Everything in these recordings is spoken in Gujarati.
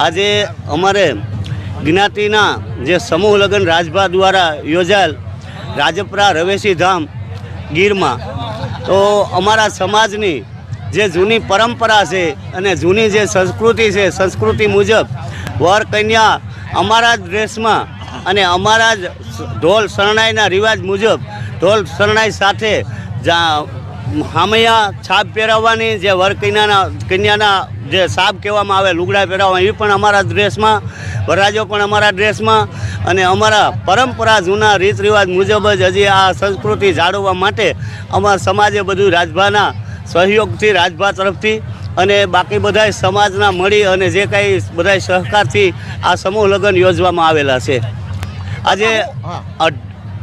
આજે અમારે જ્ઞાતિના જે સમૂહ લગ્ન રાજભા દ્વારા યોજાયેલ રાજપરા રવેશી ધામ ગીરમાં, તો અમારા સમાજની જે જૂની પરંપરા છે અને જૂની જે સંસ્કૃતિ છે, સંસ્કૃતિ મુજબ વર કન્યા અમારા જ ડ્રેસમાં અને અમારા જ ઢોલ શરણાઈના રિવાજ મુજબ ઢોલ શરણાઈ સાથે જા હામૈયા છાપ પહેરાવવાની જે વર કન્યાના કન્યાના જે સાપ કહેવામાં આવે લુગડા પહેરાવવા એ પણ અમારા ડ્રેસમાં વરરાજો પણ અમારા ડ્રેસમાં અને અમારા પરંપરા જૂના રીત રિવાજ મુજબ જ હજી આ સંસ્કૃતિ જાળવવા માટે અમારા સમાજે બધું રાજભાના સહયોગથી રાજભા તરફથી અને બાકી બધાય સમાજના મળી અને જે કાંઈ બધાય સહકારથી આ સમૂહ લગ્ન યોજવામાં આવેલા છે. આજે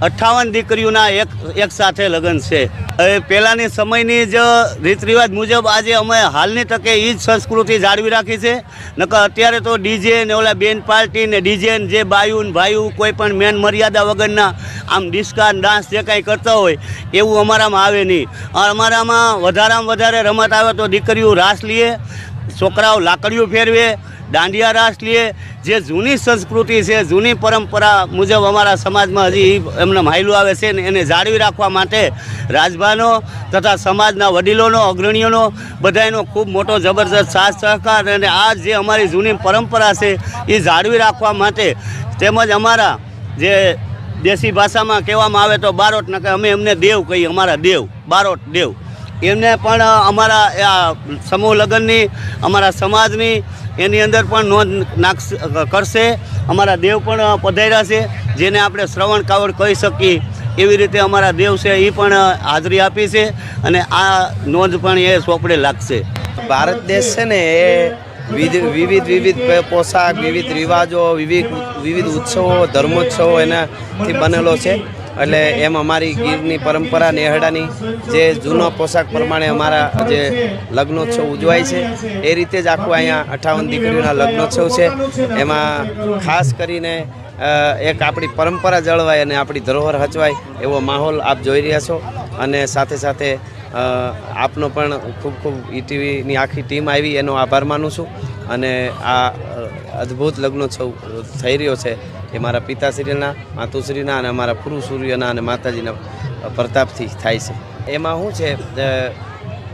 અઠ્ઠાવન દીકરીઓના એક એક સાથે લગ્ન છે. હવે પહેલાંની સમયની જ રીત રિવાજ મુજબ આજે અમે હાલની તકે એ જ સંસ્કૃતિ જાળવી રાખી છે. નકર અત્યારે તો ડીજે ને ઓલા બેન પાર્ટી ને ડીજે જે બાયુ ને ભાઈઓ કોઈ પણ મેન મર્યાદા વગરના આમ ડિસ્કા ડાન્સ જે કાંઈ કરતા હોય, એવું અમારામાં આવે નહીં. અમારામાં વધારામાં વધારે રમત આવે તો દીકરીઓ રાસ લીએ છોકરાઓ લાકડીઓ ફેરવે દાંડિયા રાસ લઈએ જે જૂની સંસ્કૃતિ છે, જૂની પરંપરા મુજબ અમારા સમાજમાં હજી એમને માયલું આવે છે ને એને જાળવી રાખવા માટે રાજભાનો તથા સમાજના વડીલોનો, અગ્રણીઓનો બધાયનો ખૂબ મોટો જબરદસ્ત સાથ સહકાર અને આ જે અમારી જૂની પરંપરા છે એ જાળવી રાખવા માટે તેમજ અમારા જે દેશી ભાષામાં કહેવામાં આવે તો બારોટ ન અમે એમને દેવ કહીએ, અમારા દેવ, બારોટ દેવ. એમને પણ અમારા સમૂહ લગ્નની, અમારા સમાજની, એની અંદર પણ નોંધ નાખશે કરશે. અમારા દેવ પણ પધાર્યા છે, જેને આપણે શ્રવણ કાવડ કહી શકીએ. એવી રીતે અમારા દેવ છે એ પણ હાજરી આપી છે અને આ નોંધ પણ એ સોપડે લાગશે. ભારત દેશ છે ને, એ વિવિધ વિવિધ પોશાક, વિવિધ રિવાજો, વિવિધ વિવિધ ઉત્સવો, ધર્મોત્સવો એનાથી બનેલો છે. એટલે એમ અમારી ગીરની પરંપરા નેહડાની, જે જૂનો પોશાક પ્રમાણે અમારા જે લગ્નોત્સવ ઉજવાય છે, એ રીતે જ આખું અહીંયા અઠાવન દીકરીઓના લગ્નોત્સવ છે. એમાં ખાસ કરીને એક આપણી પરંપરા જળવાય અને આપણી ધરોહર હચવાય એવો માહોલ આપ જોઈ રહ્યા છો. અને સાથે સાથે આપનો પણ ખૂબ ખૂબ ઈટીવીની આખી ટીમ આવી, એનો આભાર માનું છું. અને આ અદ્ભુત લગ્નોત્સવ થઈ રહ્યો છે. એ મારા પિતાશ્રીના, માતુશ્રીના અને અમારા પુરુ સૂર્યના અને માતાજીના પ્રતાપથી થાય છે. એમાં શું છે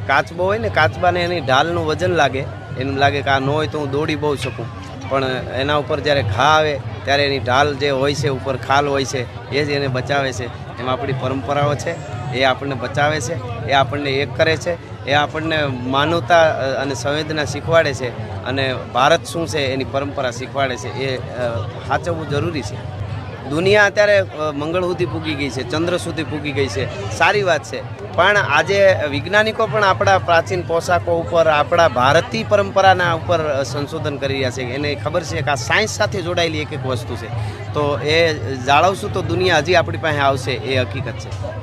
કાચબો હોય ને, કાચબાને એની ઢાલનું વજન લાગે. એમ લાગે કે આ ન હોય તો હું દોડી બહુ શકું. પણ એના ઉપર જ્યારે ઘા આવે, ત્યારે એની ઢાલ જે હોય છે, ઉપર ખાલ હોય છે, એ જ એને બચાવે છે. એમાં આપણી પરંપરાઓ છે, એ આપણને બચાવે છે, એ આપણને એક કરે છે એ આપણને માનવતા અને સંવેદના શીખવાડે છે અને ભારત શું છે એની પરંપરા શીખવાડે છે એ સાચવવું જરૂરી છે. દુનિયા અત્યારે મંગળ સુધી પૂગી ગઈ છે, ચંદ્ર સુધી પૂગી ગઈ છે. સારી વાત છે. પણ આજે વૈજ્ઞાનિકો પણ આપણા પ્રાચીન પોશાકો ઉપર, આપણા ભારતીય પરંપરાના ઉપર સંશોધન કરી રહ્યા છે. એને ખબર છે કે આ સાયન્સ સાથે જોડાયેલી એક એક વસ્તુ છે. તો એ જાળવશું તો દુનિયા હજી આપણી પાસે આવશે, એ હકીકત છે.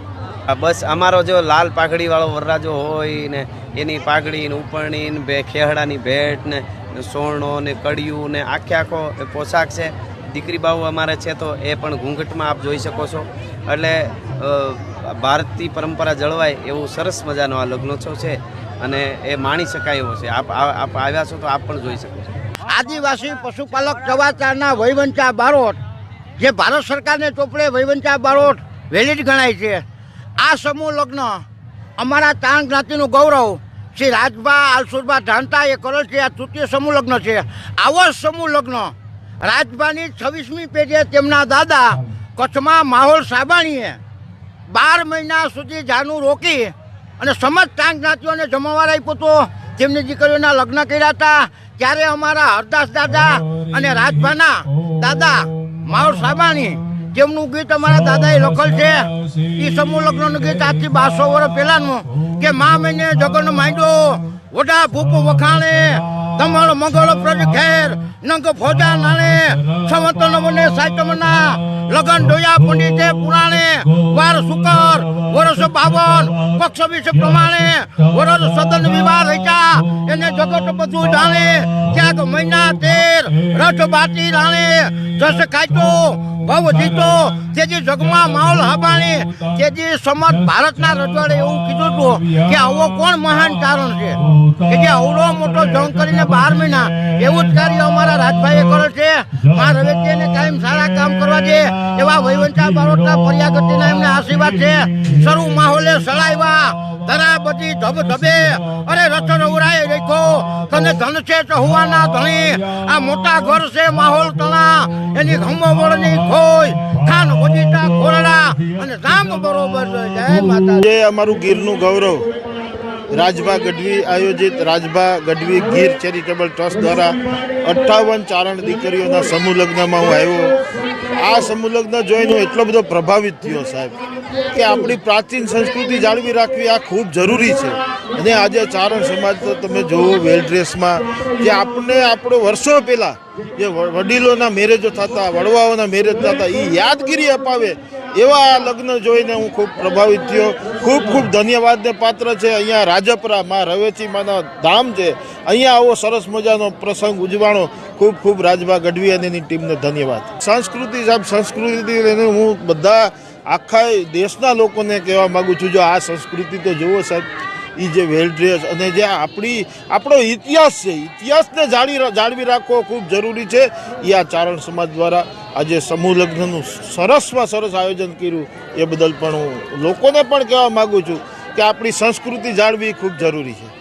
બસ અમારો જો લાલ પાઘડીવાળો વરરાજો હોય ને એની પાઘડી ને ઉપરણી ને બે ખેહડાની ભેટ ને સોનો ને કડિયું ને આખે આખો પોશાક છે. દીકરી બાહુ અમારે છે તો એ પણ ઘૂંઘટમાં આપ જોઈ શકો છો. એટલે ભારતીય પરંપરા જળવાય એવું સરસ મજાનો આ લગ્નોત્સવ છે અને એ માણી શકાય એવો છે. આપ આપ આવ્યા છો તો આપ પણ જોઈ શકો છો. આદિવાસી પશુપાલક ચવાચારના વૈવંચા બારોટ, જે ભારત સરકારને ચોપડે વૈવંચા બારોટ વેલિડ ગણાય છે. આ સમૂહ લગ્ન અમારા તાણ જ્ઞાતિનું ગૌરવ શ્રી રાજભા આલસુરભા ધાનતા એ કરેલ છે. આ તૃતીય સમૂહ લગ્ન છે. આવો સમૂહ લગ્ન રાજભાની છવ્વીસમી પેઢીએ તેમના દાદા કચ્છમાં માહોલ સાબાણીએ બાર મહિના સુધી જાનું રોકી અને સમજ તાંગ જ્ઞાતિઓને જમાવાર આપ્યો હતો. તેમની દીકરીઓના લગ્ન કર્યા હતા. ત્યારે અમારા હરદાસ દાદા અને રાજભાના દાદા માહોલ સાબાણી તેમનું ગીત અમારા દાદાએ લખલ છે એ સમૂહ લગ્નનું ગીત આજથી બારસો વર્ષ પહેલાનું, કે મા મહિને જગન માંડ્યો, વડા ભૂપ વખાણે તમારો મંગળ પ્રજ ખેર નંગ ફોજા નાણે સંવત નવને સાચમના લગન ડોયા પંડિતે પુરાણે, વાર સુકર વર્ષ બાવન, પક્ષ વિશે પ્રમાણે વર્ષ સદન વિવાહ રચ્યા, એને જગત બધું જાણે ક્યાંક મહિના તેર, રથ બાટી રાણે, જસ ખાચો ભવ જીતો તેથી જગમાં માહોલ હબાણી તેથી સમત ભારતના રજવાડે એવું કીધું હતું કે આવો કોણ મહાન ચારણ છે? કે જે અવડો મોટો જંગ કરીને બાર મહિના. એવું જ કાર્ય અમારા રાજભાઈએ કરે છે. મા રવેચીને કાયમ સારા કામ કરવા દે. એવા વહીવંચા બારોટના પર્યાગતિના એમને આશીર્વાદ છે. શરૂ માહોલે સળાવ્યા. ધરા બધી ધબ ધબે અરે રતન ઉરાય રેખો તને ધન છે ચહુવાના ધણી. આ મોટા ઘર છે માહોલ તણા. એની ખંભો વળની ખોય ખાન વજીતા ખોરડા. અને રામ બરોબર જય માતા જે અમારું ગીરનું ગૌરવ. રાજભા ગઢવી આયોજિત રાજભા ગઢવી ગીર ચેરિટેબલ ટ્રસ્ટ દ્વારા અઠ્ઠાવન ચારણ દીકરીઓના સમૂહ લગ્નમાં હું આવ્યો. આ સમૂહ લગ્ન જોઈને એટલો બધો પ્રભાવિત થયો સાહેબ કે આપણી પ્રાચીન સંસ્કૃતિ જાળવી રાખવી આ ખૂબ જરૂરી છે. અને આજે ચારણ સમાજ તો તમે જોવો વેલ ડ્રેસમાં જે આપણે આપણો વર્ષો પહેલાં જે વડીલોના મેરેજો થતા, વડવાઓના મેરેજ થતા એ યાદગીરી અપાવે એવા આ લગ્ન જોઈને હું ખૂબ પ્રભાવિત થયો. ખૂબ ખૂબ ધન્યવાદને પાત્ર છે. અહીંયા રાજપરા માં રવેચી માના ધામ છે. અહીંયા આવો સરસ મજાનો પ્રસંગ ઉજવાણો. ખૂબ ખૂબ રાજભા ગઢવી અને એની ટીમને ધન્યવાદ. સંસ્કૃતિ સાહેબ, સંસ્કૃતિ હું બધા આખા દેશના લોકોને કહેવા માગું છું. જો આ સંસ્કૃતિ તો જુઓ સાહેબ એ જે વેલ ડ્રેસ અને જે આપણી, આપણો ઇતિહાસ છે, ઇતિહાસને જાળવી જાળવી રાખવો ખૂબ જરૂરી છે. એ આ ચારણ સમાજ દ્વારા આજે સમૂહ લગ્નનું સરસમાં સરસ આયોજન કર્યું. એ બદલ પણ હું લોકોને પણ કહેવા માગું છું કે આપણી સંસ્કૃતિ જાળવી ખૂબ જરૂરી છે.